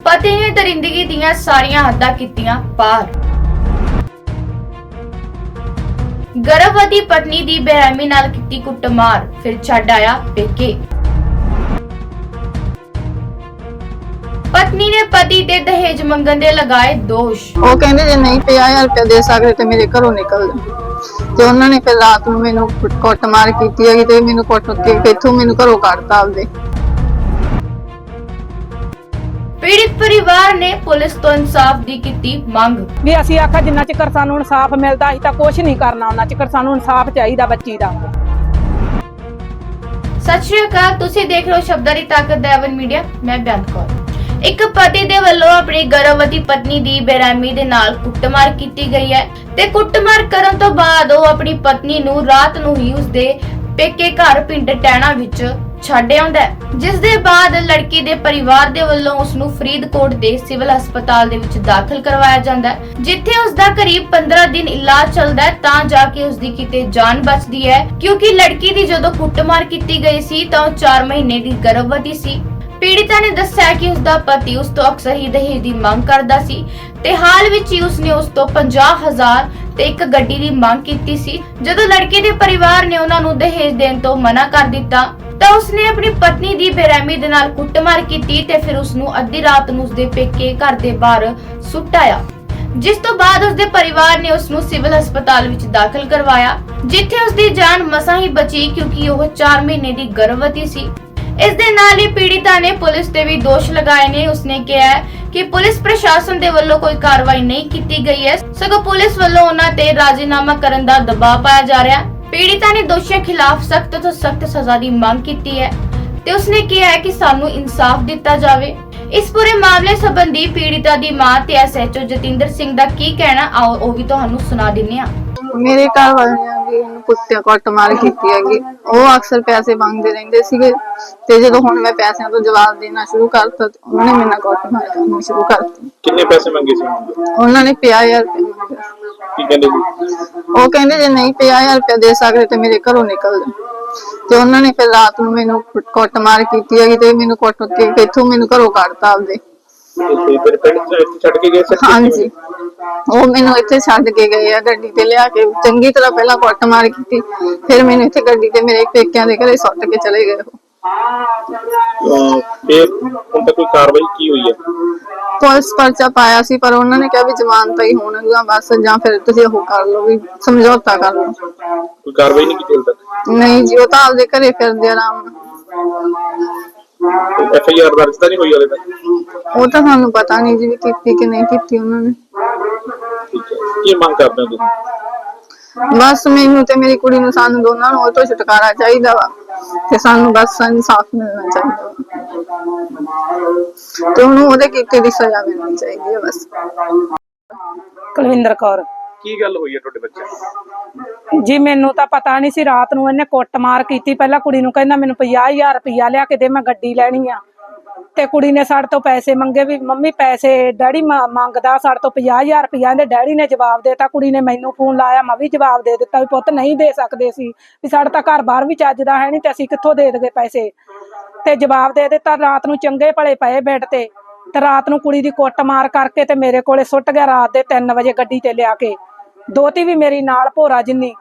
ਪਤੀ ਨੇ ਦਰਿੰਦਗੀ ਦੀਆਂ ਸਾਰੀਆਂ ਹੱਦਾਂ ਕੀਤੀਆਂ ਪਾਰ। ਗਰਭਵਤੀ ਪਤਨੀ ਦੀ ਬੇਰਹਿਮੀ ਨਾਲ ਕੀਤੀ ਕੁੱਟਮਾਰ, ਫਿਰ ਛੱਡ ਆਇਆ ਪੇਕੇ। ਪਤਨੀ ਨੇ ਪਤੀ ਤੇ ਦਹੇਜ ਮੰਗਣ ਦੇ ਲਗਾਏ ਦੋਸ਼। ਉਹ ਕਹਿੰਦੇ ਜੇ ਨਹੀਂ 50000 ਰੁਪਏ ਦੇ ਸਕਦੇ ਤੇ ਮੇਰੇ ਘਰੋਂ ਨਿਕਲ ਜਾ। ਤੇ ਉਹਨਾਂ ਨੇ ਫਿਰ ਰਾਤ ਨੂੰ ਮੈਨੂੰ ਕੁੱਟਮਾਰ ਕੀਤੀ ਹੈਗੀ ਤੇ ਮੈਨੂੰ ਕੁੱਟ ਕੇ ਇੱਥੋਂ ਮੈਨੂੰ ਘਰੋਂ ਕੱਢਤਾ ਆਪਦੇ। ਪੀੜਿਤ ਪਰਿਵਾਰ ਨੇ ਪੁਲਿਸ ਤੋਂ ਇਨਸਾਫ ਦੀ ਕੀਤੀ ਮੰਗ। ਵੀ ਅਸੀਂ ਆਖਾ ਜਿੰਨਾ ਚਿਰ ਸਾਨੂੰ ਇਨਸਾਫ ਮਿਲਦਾ ਅਸੀਂ ਤਾਂ ਕੁਝ ਨਹੀਂ ਕਰਨਾ ਉਹਨਾਂ ਚਿਰ ਸਾਨੂੰ ਇਨਸਾਫ ਚਾਹੀਦਾ ਬੱਚੀ ਦਾ। ਸਤਿ ਸ਼੍ਰੀ ਅਕਾਲ ਤੁਸੀਂ ਦੇਖ ਰਹੇ ਹੋ ਸ਼ਬਦਾਂ ਦੀ ਤਾਕਤ ਦਾ ਐਵਨ ਮੀਡੀਆ ਮੈਂ ਬਿਆੰਤ ਕੌਰ। ਇੱਕ ਪਤੀ ਦੇ ਵੱਲੋਂ ਆਪਣੀ ਗਰਭਵਤੀ ਪਤਨੀ ਦੀ ਬੇਰਹਿਮੀ ਦੇ ਨਾਲ ਕੁੱਟਮਾਰ ਕੀਤੀ ਗਈ ਹੈ ਤੇ ਕੁੱਟਮਾਰ ਕਰਨ ਤੋਂ ਬਾਅਦ ਉਹ ਆਪਣੀ ਪਤਨੀ ਨੂੰ ਰਾਤ ਨੂੰ ਹੀ ਉਸਦੇ ਪੇਕੇ ਘਰ ਪਿੰਡ ਟੈਣਾ ਵਿੱਚ ਛੱਡ ਆਉਂਦਾ ਹੈ। ਜਿਸ ਦੇ ਬਾਅਦ ਲੜਕੀ ਦੇ ਪਰਿਵਾਰ ਦੇ ਵੱਲੋਂ ਉਸ ਨੂੰ ਫਰੀਦਕੋਟ ਦੇ ਸਿਵਲ ਹਸਪਤਾਲ ਦੇ ਵਿੱਚ ਦਾਖਲ ਕਰਵਾਇਆ ਜਾਂਦਾ ਹੈ। ਜਿੱਥੇ ਉਸ ਦਾ ਕਰੀਬ 15 ਦਿਨ ਇਲਾਜ ਚੱਲਦਾ ਹੈ, ਤਾਂ ਜਾ ਕੇ ਉਸ ਦੀ ਕਿਤੇ ਜਾਨ ਬਚਦੀ ਹੈ। ਕਿਉਂਕਿ ਲੜਕੀ ਦੀ ਜਦੋਂ ਕੁੱਟਮਾਰ ਕੀਤੀ ਗਈ ਸੀ, ਤਾਂ ਉਹ 4 ਮਹੀਨੇ ਦੀ ਗਰਭਵਤੀ ਸੀ। ਪੀੜਿਤਾ ਨੇ ਦੱਸਿਆ ਕਿ ਉਸ ਦਾ ਪਤੀ ਉਸ ਤੋਂ ਅਕਸਰ ਹੀ ਦਹੇਜ ਦੀ ਮੰਗ ਕਰਦਾ ਸੀ ਤੇ ਹਾਲ ਵਿੱਚ ਹੀ ਉਸਨੇ ਉਸ ਤੋਂ 50000 ਤੇ ਇੱਕ ਗੱਡੀ ਦੀ ਮੰਗ ਕੀਤੀ ਸੀ। ਜਦੋਂ ਲੜਕੀ ਦੇ ਪਰਿਵਾਰ ਨੇ ਉਹਨਾਂ ਨੂੰ ਦਹੇਜ ਦੇਣ ਤੋਂ ਮਨਾ ਕਰ ਦਿੱਤਾ ਤਾਂ ਉਸਨੇ ਆਪਣੀ ਪਤਨੀ ਦੀ ਬੇਰਹਿਮੀ ਦੇ ਨਾਲ ਕੁੱਟਮਾਰ ਕੀਤੀ ਤੇ ਫਿਰ ਉਸ ਅੱਧੀ ਰਾਤ ਨੂੰ ਉਸਦੇ ਪੇਕੇ ਘਰ ਦੇ ਬਾਹਰ ਸੁੱਟਾਇਆ। ਜਿਸ ਤੋਂ ਬਾਅਦ ਉਸਦੇ ਪਰਿਵਾਰ ਨੇ ਉਸ ਨੂੰ ਸਿਵਲ ਹਸਪਤਾਲ ਵਿੱਚ ਦਾਖਲ ਕਰਵਾਇਆ, ਜਿੱਥੇ ਉਸਦੀ ਜਾਨ ਮਸਾਂ ਹੀ ਬਚੀ ਕਿਉਂਕਿ ਉਹ 4 ਮਹੀਨੇ ਦੀ ਗਰਭਵਤੀ ਸੀ। ਇਸ ਦੇ ਨਾਲ ਹੀ ਪੀੜਿਤਾ ਨੇ ਪੁਲਿਸ ਤੇ ਵੀ ਦੋਸ਼ ਲਗਾਏ ਨੇ। ਉਸਨੇ ਕਿਹਾ ਕਿ ਪੁਲਿਸ ਪ੍ਰਸ਼ਾਸਨ ਦੇ ਵੱਲੋਂ ਕੋਈ ਕਾਰਵਾਈ ਨਹੀਂ ਕੀਤੀ ਗਈ ਹੈ। ਸਗੋਂ ਪੁਲਿਸ ਵੱਲੋਂ ਉਹਨਾਂ ਤੇ ਰਾਜ਼ੀਨਾਮਾ ਕਰਨ ਦਾ ਦਬਾਅ ਪਾਇਆ ਜਾ ਰਿਹਾ। ਹੈ ਪੀੜਿਤਾ ਨੇ ਦੋਸ਼ੀਆਂ ਖਿਲਾਫ ਸਖਤ ਤੋਂ ਸਖਤ ਸਜ਼ਾ ਦੀ ਮੰਗ ਕੀਤੀ ਹੈ ਤੇ ਉਸਨੇ ਕਿਹਾ ਹੈ ਕਿ ਸਾਨੂੰ ਇਨਸਾਫ ਦਿੱਤਾ ਜਾਵੇ। ਇਸ ਪੂਰੇ ਮਾਮਲੇ ਸੰਬੰਧੀ ਪੀੜਿਤਾ ਦੀ ਮਾਂ ਤੇ ਐਸਐਚਓ ਜਤਿੰਦਰ ਸਿੰਘ ਦਾ ਕੀ ਕਹਿਣਾ, ਆਓ ਉਹ ਵੀ ਤੁਹਾਨੂੰ ਸੁਣਾ ਦਿੰਨੇ ਆ ਮੇਰੇ ਘਰ ਵਾਲਿਆਂ ਵੀ ਇਹਨੂੰ ਕੁੱਤਿਆਂ ਕੁੱਟਮਾਰ ਕੀਤੀ ਹੈਗੀ। ਉਹ ਅਕਸਰ ਪੈਸੇ ਮੰਗਦੇ ਰਹਿੰਦੇ ਸੀਗੇ। ਤੇ ਜਦੋਂ ਹੁਣ ਮੈਂ ਪੈਸਿਆਂ ਤੋਂ ਜਵਾਬ ਦੇਣਾ ਸ਼ੁਰੂ ਕਰਤਾ ਤੇ ਉਹਨਾਂ ਨੇ ਮੇਰੇ ਨਾਲ ਕੁੱਟਮਾਰ ਕਰਨੀ ਸ਼ੁਰੂ ਕਰਤੀ। ਕਿੰਨੇ ਪੈਸੇ ਮੰਗੇ ਸੀ? ਉਹਨਾਂ ਉਹਨਾਂ ਨੇ 50000 ਰੁਪਏ ਮੰਗਿਆ ਕੀ ਕਹਿੰਦੇ ਸੀ? ਉਹ ਕਹਿੰਦੇ ਜੇ ਨਹੀਂ 50000 ਰੁਪਏ ਦੇ ਸਕਦੇ ਤੇ ਮੇਰੇ ਘਰੋਂ ਨਿਕਲ ਜਾ ਤੇ ਉਹਨਾਂ ਨੇ ਫਿਰ ਰਾਤ ਨੂੰ ਮੈਨੂੰ ਕੁੱਟ- ਕੁੱਟਮਾਰ ਕੀਤੀ ਹੈਗੀ ਤੇ ਮੈਨੂੰ ਕੁੱਟ ਕੇ ਇੱਥੋਂ ਮੈਨੂੰ ਘਰੋਂ ਕੱਢਤਾ ਆਪਦੇ। ਤੇ ਫਿਰ ਪਿੰਡ ਚ ਇੱਥੇ ਛੱਡ ਕੇ ਗਏ ਸੀ? ਹਾਂਜੀ। ਉਹ ਮੈਨੂੰ ਇੱਥੇ ਛੱਡ ਕੇ ਗਏ ਆ ਗੱਡੀ ਤੇ ਲਿਆ ਕੇ ਚੰਗੀ ਤਰ੍ਹਾਂ ਪਹਿਲਾਂ ਕੁੱਟਮਾਰ ਕੀਤੀ ਫਿਰ ਮੈਨੂੰ ਇੱਥੇ ਗੱਡੀ ਤੇ ਮੇਰੇ ਪੇਕਿਆਂ ਦੇ ਘਰੇ ਸੁੱਟ ਕੇ ਚਲੇ ਗਏ ਉਹ। ਅਹ ਫਿਰ ਹੁਣ ਤੱਕ ਕੋਈ ਕਾਰਵਾਈ ਕੀ ਹੋਈ ਹੈ? ਪੁਲਿਸ ਪਰਚਾ ਪਾਇਆ ਸੀ ਪਰ ਉਹਨਾਂ ਨੇ ਕਿਹਾ ਵੀ ਜ਼ਮਾਨਤ ਹੀ ਹੋਣਗੀਆਂ ਬਸ ਜਾਂ ਫਿਰ ਤੁਸੀਂ ਉਹ ਕਰ ਲਓ ਵੀ ਸਮਝੌਤਾ ਕਰ ਲਓ। ਕੋਈ ਕਾਰਵਾਈ ਨਹੀਂ ਕੀਤੀ ਹੁਣ ਤੱਕ? ਨਹੀਂ ਜੀ ਉਹ ਤਾਂ ਆਪਦੇ ਘਰੇ ਫਿਰਦੇ ਆਰਾਮ ਨਾਲ। ਐਫ ਆਈ ਆਰ ਦਰਜ ਤਾਂ ਨਹੀਂ ਹੋਈ ਹਲੇ ਤੱਕ? ਉਹ ਤਾਂ ਸਾਨੂੰ ਪਤਾ ਨਹੀਂ ਜੀ ਵੀ ਕੀਤੀ ਕਿ ਨਹੀਂ ਕੀਤੀ ਉਹਨਾਂ ਨੇ। ਕੀ ਮੰਗ ਕਰਦੇ ਹੋ ਤੁਸੀਂ? ਬਸ ਮੈਨੂੰ ਤੇ ਮੇਰੀ ਕੁੜੀ ਨੂੰ ਸਾਨੂੰ ਦੋਨਾਂ ਨੂੰ ਉਹ ਤੋਂ ਛੁਟਕਾਰਾ ਚਾਹੀਦਾ ਵਾ ਤੇ ਸਾਨੂੰ ਬਸ ਇਨਸਾਫ ਮਿਲਣਾ ਚਾਹੀਦਾ ਵਾ। ਤੇ ਉਹਨੂੰ ਉਹਦੇ ਕੀਤੇ ਦੀ ਸਜ਼ਾ ਮਿਲਣੀ ਚਾਹੀਦੀ ਹੈ ਬਸ। ਕੁਲਵਿੰਦਰ ਕੌਰ। ਕੀ ਗੱਲ ਹੋਈ ਹੈ ਤੁਹਾਡੇ ਬੱਚੇ? ਜੀ ਮੈਨੂੰ ਤਾਂ ਪਤਾ ਨਹੀਂ ਸੀ ਰਾਤ ਨੂੰ ਇਹਨੇ ਕੁੱਟਮਾਰ ਕੀਤੀ। ਪਹਿਲਾਂ ਕੁੜੀ ਨੂੰ ਕਹਿੰਦਾ ਮੈਨੂੰ 50000 ਰੁਪਇਆ ਲਿਆ ਕੇ ਦੇ ਮੈਂ ਗੱਡੀ ਲੈਣੀ ਆ। ਤੇ ਕੁੜੀ ਨੇ ਸਾਡੇ ਤੋਂ ਪੈਸੇ ਮੰਗੇ ਵੀ, ਮੰਮੀ, ਪੈਸੇ ਡੈਡੀ ਮੰਗਦਾ ਸਾਡੇ ਤੋਂ 50000 ਰੁਪਇਆ ਇਹਦੇ ਡੈਡੀ ਨੇ ਜਵਾਬ ਦੇਤਾ, ਕੁੜੀ ਨੇ ਮੈਨੂੰ ਫੋਨ ਲਾਇਆ, ਮੈਂ ਵੀ ਜਵਾਬ ਦੇ ਦਿੱਤਾ ਵੀ ਪੁੱਤ ਨਹੀਂ ਦੇ ਸਕਦੇ ਸੀ, ਵੀ ਸਾਡਾ ਤਾਂ ਘਰ ਬਾਹਰ ਵੀ ਚੱਜਦਾ ਹੈ ਨਹੀਂ ਤੇ ਅਸੀਂ ਕਿੱਥੋਂ ਦੇ ਦਗੇ ਪੈਸੇ? ਤੇ ਜਵਾਬ ਦੇ ਦਿੱਤਾ, ਰਾਤ ਨੂੰ ਚੰਗੇ ਭਲੇ ਪਏ ਬੈੱਡ ਤੇ ਤੇ ਰਾਤ ਨੂੰ ਕੁੜੀ ਦੀ ਕੁੱਟ ਮਾਰ ਕਰਕੇ ਤੇ ਮੇਰੇ ਕੋਲੇ ਸੁੱਟ ਗਿਆ ਰਾਤ ਦੇ 3 ਵਜੇ ਗੱਡੀ ਤੇ ਲਿਆ ਕੇ। ਦੋਤੀ ਵੀ ਮੇਰੀ ਨਾਲ ਭੋਰਾ ਜਿੰਨੀ।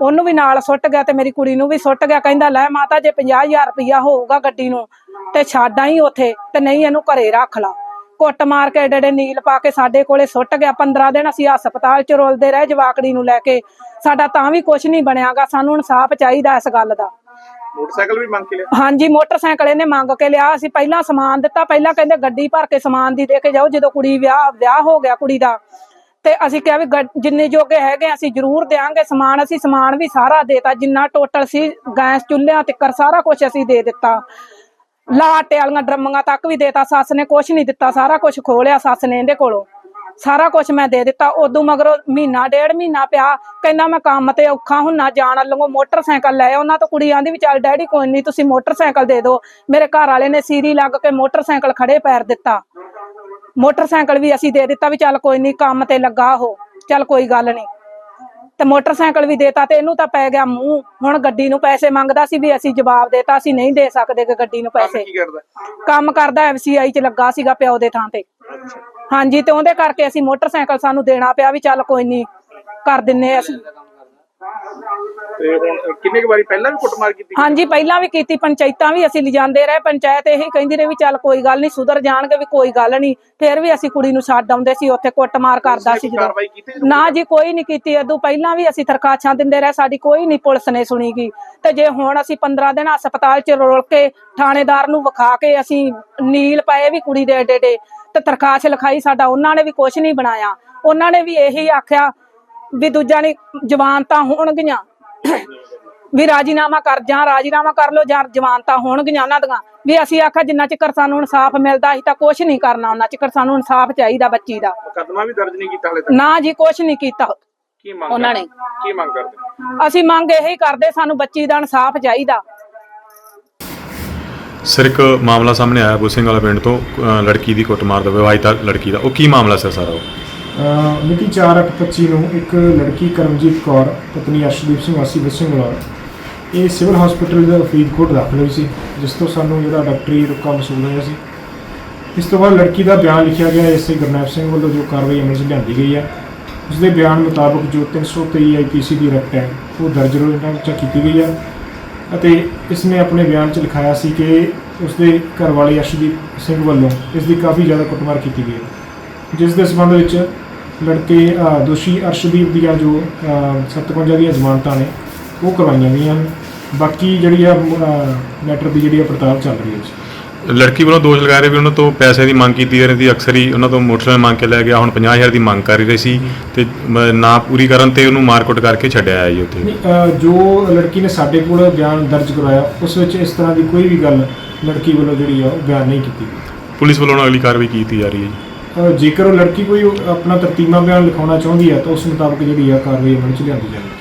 ਉਹਨੂੰ ਵੀ ਨਾਲ ਸੁੱਟ ਗਿਆ ਤੇ ਮੇਰੀ ਕੁੜੀ ਨੂੰ ਵੀ ਸੁੱਟ ਗਿਆ। ਕਹਿੰਦਾ ਲੈ ਮਾਤਾ ਜੇ 50000 ਰੁਪਇਆ ਹੋਊਗਾ ਗੱਡੀ ਨੂੰ ਤੇ ਛਾਡਾਂ ਹੀ ਉਥੇ ਤੇ ਨਹੀਂ ਇਹਨੂੰ ਘਰੇ ਰੱਖ ਲਾ। ਕੁੱਟ ਮਾਰ ਕੇ ਏਡੇ ਨੀਲ ਪਾ ਕੇ ਸਾਡੇ ਕੋਲੇ ਸੁੱਟ ਗਿਆ। 15 ਦਿਨ ਅਸੀਂ ਹਸਪਤਾਲ ਚ ਰੋਲਦੇ ਰਹੇ ਜਵਾਕੜੀ ਨੂੰ ਲੈ ਕੇ। ਸਾਡਾ ਤਾਂ ਵੀ ਕੁਝ ਨਹੀਂ ਬਣਿਆਗਾ। ਸਾਨੂੰ ਇਨਸਾਫ ਚਾਹੀਦਾ ਇਸ ਗੱਲ ਦਾ। ਮੋਟਰਸਾਈਕਲ ਵੀ ਮੰਗ ਕੇ ਲਿਆ? ਹਾਂਜੀ ਮੋਟਰਸਾਈਕਲ ਇਹਨੇ ਮੰਗ ਕੇ ਲਿਆ। ਅਸੀਂ ਪਹਿਲਾਂ ਸਮਾਨ ਦਿੱਤਾ। ਪਹਿਲਾਂ ਕਹਿੰਦੇ ਗੱਡੀ ਭਰ ਕੇ ਸਮਾਨ ਦੀ ਦੇ ਕੇ ਜਾਓ। ਜਦੋਂ ਕੁੜੀ ਵਿਆਹ ਵਿਆਹ ਹੋ ਗਿਆ ਕੁੜੀ ਦਾ ਤੇ ਅਸੀਂ ਕਿਹਾ ਵੀ ਗੱਡ- ਜਿੰਨੇ ਜੋਗੇ ਹੈਗੇ ਅਸੀਂ ਜ਼ਰੂਰ ਦੇਾਂਗੇ ਸਮਾਨ, ਅਸੀਂ ਸਮਾਨ ਵੀ ਸਾਰਾ ਦੇਤਾ। ਜਿੰਨਾ ਟੋਟਲ ਸੀ ਗੈਸ, ਚੁੱਲ੍ਹਿਆਂ, ਤਿੱਕਰ, ਸਾਰਾ ਕੁਝ ਅਸੀਂ ਦੇ ਦਿੱਤਾ। ਲਾਟੇ ਵਾਲੀਆਂ ਡਰਮੀਆਂ ਤੱਕ ਵੀ ਦੇਤਾ। ਸੱਸ ਨੇ ਕੁਝ ਨਹੀਂ ਦਿੱਤਾ। ਸਾਰਾ ਕੁਝ ਖੋਲਿਆ ਸੱਸ ਨੇ ਇਹਦੇ ਕੋਲੋਂ। ਸਾਰਾ ਕੁਝ ਮੈਂ ਦੇ ਦਿੱਤਾ। ਉਦੋਂ ਮਗਰੋਂ ਮਹੀਨਾ, ਡੇਢ ਮਹੀਨਾ ਪਿਆ। ਕਹਿੰਦਾ ਮੈਂ ਕੰਮ ਤੇ ਔਖਾ ਹੁੰਨਾ, ਜਾਣ ਲੰਗੋ ਮੋਟਰਸਾਈਕਲ ਲੈ ਉਹਨਾਂ ਤੋਂ ਕੁੜੀ ਆਂਦੀ ਵੀ ਚੱਲ, ਡੈਡੀ ਕੋਈ ਨਹੀਂ ਤੁਸੀਂ ਮੋਟਰਸਾਈਕਲ ਦੇ ਦਿਓ। ਮੇਰੇ ਘਰ ਵਾਲੇ ਨੇ ਸੀਰੀ ਲੱਗ ਕੇ ਮੋਟਰਸਾਈਕਲ ਖੜੇ ਪੈਰ ਦਿੱਤਾ। ਮੋਟਰਸਾਈਕਲ ਵੀ ਅਸੀਂ ਦੇ ਦਿੱਤਾ ਵੀ ਚੱਲ ਕੋਈ ਨਹੀਂ ਕੰਮ ਤੇ ਲੱਗਾ ਉਹ ਚੱਲ ਕੋਈ ਗੱਲ ਨਹੀਂ ਤੇ ਮੋਟਰਸਾਈਕਲ ਵੀ ਦੇਤਾ ਤੇ ਇਹਨੂੰ ਤਾਂ ਪੈ ਗਿਆ ਮੂੰਹ। ਹੁਣ ਗੱਡੀ ਨੂੰ ਪੈਸੇ ਮੰਗਦਾ ਸੀ ਵੀ ਅਸੀਂ ਜਵਾਬ ਦੇਤਾ ਅਸੀਂ ਨਹੀਂ ਦੇ ਸਕਦੇ ਕਿ ਗੱਡੀ ਨੂੰ ਪੈਸੇ। ਕੀ ਕਰਦਾ? ਕੰਮ ਕਰਦਾ ਐਫਸੀਆਈ ਚ ਲੱਗਾ ਸੀਗਾ ਪਿਓ ਦੇ ਥਾਂ ਤੇ। ਹਾਂਜੀ ਤੇ ਉਹਦੇ ਕਰਕੇ ਅਸੀਂ ਮੋਟਰਸਾਈਕਲ ਸਾਨੂੰ ਦੇਣਾ ਪਿਆ ਵੀ ਚੱਲ ਕੋਈ ਨਹੀਂ ਕਰ ਦਿੰਨੇ ਅਸੀਂ। ਤੇ ਹੁਣ ਕਿੰਨੇ ਕੁ ਵਾਰੀ ਪਹਿਲਾਂ ਵੀ ਕੁੱਟਮਾਰ ਕੀਤੀ ਹਾਂਜੀ ਪਹਿਲਾਂ ਵੀ ਕੀਤੀ ਪੰਚਾਇਤਾਂ ਵੀ ਅਸੀਂ ਲਿਜਾਂਦੇ ਰਹੇ ਪੰਚਾਇਤ ਇਹੀ ਕਹਿੰਦੀ ਰਹੀ ਵੀ ਚੱਲ ਕੋਈ ਗੱਲ ਨਹੀਂ ਸੁਧਰ ਜਾਣਗੇ ਵੀ ਕੋਈ ਗੱਲ ਨਹੀਂ ਫਿਰ ਵੀ ਅਸੀਂ ਕੁੜੀ ਨੂੰ ਛੱਡ ਆਉਂਦੇ ਸੀ ਉੱਥੇ ਕੁੱਟਮਾਰ ਕਰਦਾ ਸੀ ਜਦੋਂ। ਕਾਰਵਾਈ ਕੀਤੀ ਨਾ ਜੀ ਕੋਈ ਨਹੀਂ ਕੀਤੀ ਇਦੋਂ ਪਹਿਲਾਂ ਵੀ ਅਸੀਂ ਤਰਕਾਛਾਂ ਦਿੰਦੇ ਰਹੇ ਸਾਡੀ ਕੋਈ ਨਹੀਂ ਪੁਲਿਸ ਨੇ ਸੁਣੀਗੀ ਤੇ ਜੇ ਹੁਣ ਅਸੀਂ 15 ਦਿਨ ਹਸਪਤਾਲ 'ਚ ਰੋਲ ਕੇ ਥਾਣੇਦਾਰ ਨੂੰ ਵਿਖਾ ਕੇ ਅਸੀਂ ਨੀਲ ਪਏ ਵੀ ਕੁੜੀ ਦੇ ਏਡੇ ਏਡੇ ਤੇ ਤਰਕਾਸ਼ ਲਿਖਾਈ ਸਾਡਾ ਉਹਨਾਂ ਨੇ ਵੀ ਕੁਝ ਨਹੀਂ ਬਣਾਇਆ। ਉਹਨਾਂ ਨੇ ਵੀ ਇਹੀ ਆਖਿਆ ਵੀ ਦੂਜਾ ਨਹੀਂ ਜਵਾਨਤਾਂ ਹੋਣਗੀਆਂ। ਵੀ ਰਾਜੀਨਾਮਾ ਕਰ ਜਾਂ ਰਾਜੀਨਾਮਾ ਕਰ ਲੋ ਜਾਂ ਜਵਾਨਤਾਂ ਹੋਣਗੀਆਂ ਉਹਨਾਂ ਦੀਆਂ। ਵੀ ਅਸੀਂ ਆਖਿਆ ਜਿੰਨਾ ਚਿਰ ਸਾਨੂੰ ਇਨਸਾਫ ਮਿਲਦਾ ਅਸੀਂ ਤਾਂ ਕੁਝ ਨਹੀਂ ਕਰਨਾ। ਉਹਨਾਂ ਚਿਰ ਸਾਨੂੰ ਇਨਸਾਫ ਚਾਹੀਦਾ ਬੱਚੀ ਦਾ। ਮੁਕੱਦਮਾ ਵੀ ਦਰਜ ਨਹੀਂ ਕੀਤਾ ਹਲੇ ਤੱਕ? ਨਾ ਜੀ ਕੁਝ ਨਹੀਂ ਕੀਤਾ। ਕੀ ਮੰਗ ਉਹਨਾਂ ਕਰਦੇ? ਕੀ ਮੰਗ ਕਰਦੇ? ਅਸੀਂ ਮੰਗ ਇਹੀ ਕਰਦੇ ਸਾਨੂੰ ਬੱਚੀ ਦਾ ਇਨਸਾਫ ਚਾਹੀਦਾ। ਸਰ ਇੱਕ ਮਾਮਲਾ ਸਾਹਮਣੇ ਆਇਆ ਬੁਸਿੰਗ ਵਾਲਾ ਪਿੰਡ ਤੋਂ ਲੜਕੀ ਦੀ ਕੁੱਟਮਾਰ ਦਾ ਵਿਵਾਹਿਤਾ ਲੜਕੀ ਦਾ। ਉਹ ਕੀ ਮਾਮਲਾ ਸਰ ਸਾਰਾ ਉਹ? ਮਿਤੀ 4/8/25 ਨੂੰ ਇੱਕ ਲੜਕੀ ਕਰਮਜੀਤ ਕੌਰ, ਪਤਨੀ ਅਰਸ਼ਦੀਪ ਸਿੰਘ, ਵਾਸੀ ਬਸਿੰਗਲਾ ਇਹ ਸਿਵਲ ਹਸਪੀਟਲ ਦਾ ਫਰੀਦਕੋਟ ਦਾਖਲ ਹੋਈ ਸੀ, ਜਿਸ ਤੋਂ ਸਾਨੂੰ ਜਿਹੜਾ ਡਾਕਟਰੀ ਰੁਕਾ ਮਸੂਲ ਹੋਇਆ ਸੀ। ਇਸ ਤੋਂ ਬਾਅਦ ਲੜਕੀ ਦਾ ਬਿਆਨ ਲਿਖਿਆ ਗਿਆ ਐਸਏ ਗੁਰਨੈਬ ਸਿੰਘ ਵੱਲੋਂ ਜੋ ਕਾਰਵਾਈ ਅਮਲ 'ਚ ਲਿਆਂਦੀ ਗਈ ਹੈ। ਉਸ ਦੇ ਬਿਆਨ ਮੁਤਾਬਕ ਜੋ 323 ਆਈਪੀਸੀ ਦੀ ਰਕਟ ਹੈ, ਉਹ ਦਰਜ ਰੋਜ਼ਾਨਾ ਵਿੱਚ ਕੀਤੀ ਗਈ ਹੈ। ਅਤੇ ਇਸ ਨੇ ਆਪਣੇ ਬਿਆਨ 'ਚ ਲਿਖਾਇਆ ਸੀ ਕਿ ਉਸ ਦੇ ਘਰ ਵਾਲੇ ਅਰਸ਼ਦੀਪ ਸਿੰਘ ਵੱਲੋਂ ਇਸ ਦੀ ਕਾਫੀ ਜ਼ਿਆਦਾ ਕੁੱਟਮਾਰ ਕੀਤੀ ਗਈ ਹੈ, ਜਿਸ ਦੇ ਸੰਬੰਧ ਵਿੱਚ ਲੜਕੇ ਅ, ਦੋਸ਼ੀ ਅਰਸ਼ਦੀਪ ਦੀਆਂ ਜੋ ਅ, 57 ਦੀਆਂ ਜ਼ਮਾਨਤਾਂ ਨੇ ਉਹ ਕਰਵਾਈਆਂ ਗਈਆਂ ਹਨ ਬਾਕੀ ਜਿਹੜੀ ਆ ਮੈਟਰ ਦੀ ਜਿਹੜੀ ਆ ਪੜਤਾਲ ਚੱਲ ਰਹੀ ਹੈ ਜੀ। ਲੜਕੀ ਵੱਲੋਂ ਦੋਸ਼ ਲਗਾ ਰਹੇ ਵੀ ਉਹਨਾਂ ਤੋਂ ਪੈਸੇ ਦੀ ਮੰਗ ਕੀਤੀ ਜਾ ਰਹੀ ਸੀ। ਅਕਸਰ ਹੀ ਉਹਨਾਂ ਤੋਂ ਮੋਟਰਸਾਈਕਲ ਮੰਗ ਕੇ ਲੈ ਗਿਆ। ਹੁਣ 50000 ਦੀ ਮੰਗ ਕਰ ਰਹੀ ਸੀ ਤੇ ਮ- ਨਾ ਪੂਰੀ ਕਰਨ ਤੇ ਉਹਨੂੰ ਮਾਰਕੁੱਟ ਕਰਕੇ ਛੱਡਿਆ ਆਇਆ ਜੀ ਉੱਥੇ। ਨਹੀਂ, ਅ, ਜੋ ਲੜਕੀ ਨੇ ਸਾਡੇ ਕੋਲ ਬਿਆਨ ਦਰਜ ਕਰਵਾਇਆ ਉਸ ਵਿੱਚ ਇਸ ਤਰ੍ਹਾਂ ਦੀ ਕੋਈ ਵੀ ਗੱਲ ਲੜਕੀ ਵੱਲੋਂ ਜਿਹੜੀ ਆ ਉਹ ਬਿਆਨ ਨਹੀਂ ਕੀਤੀ ਗਈ। ਪੁਲਿਸ ਵੱਲੋਂ ਅਗਲੀ ਕਾਰਵਾਈ ਕੀਤੀ ਜਾ ਰਹੀ ਹੈ ਜੀ। ਜੇਕਰ ਉਹ ਲੜਕੀ ਕੋਈ ਆਪਣਾ ਤਰਤੀਮਾ ਬਿਆਨ ਲਿਖਾਉਣਾ ਚਾਹੁੰਦੀ ਹੈ ਤਾਂ ਉਸ ਮੁਤਾਬਕ ਜਿਹੜੀ ਆ ਕਾਰਵਾਈ ਅਮਲ 'ਚ ਲਿਆਂਦੀ ਜਾਵੇਗੀ।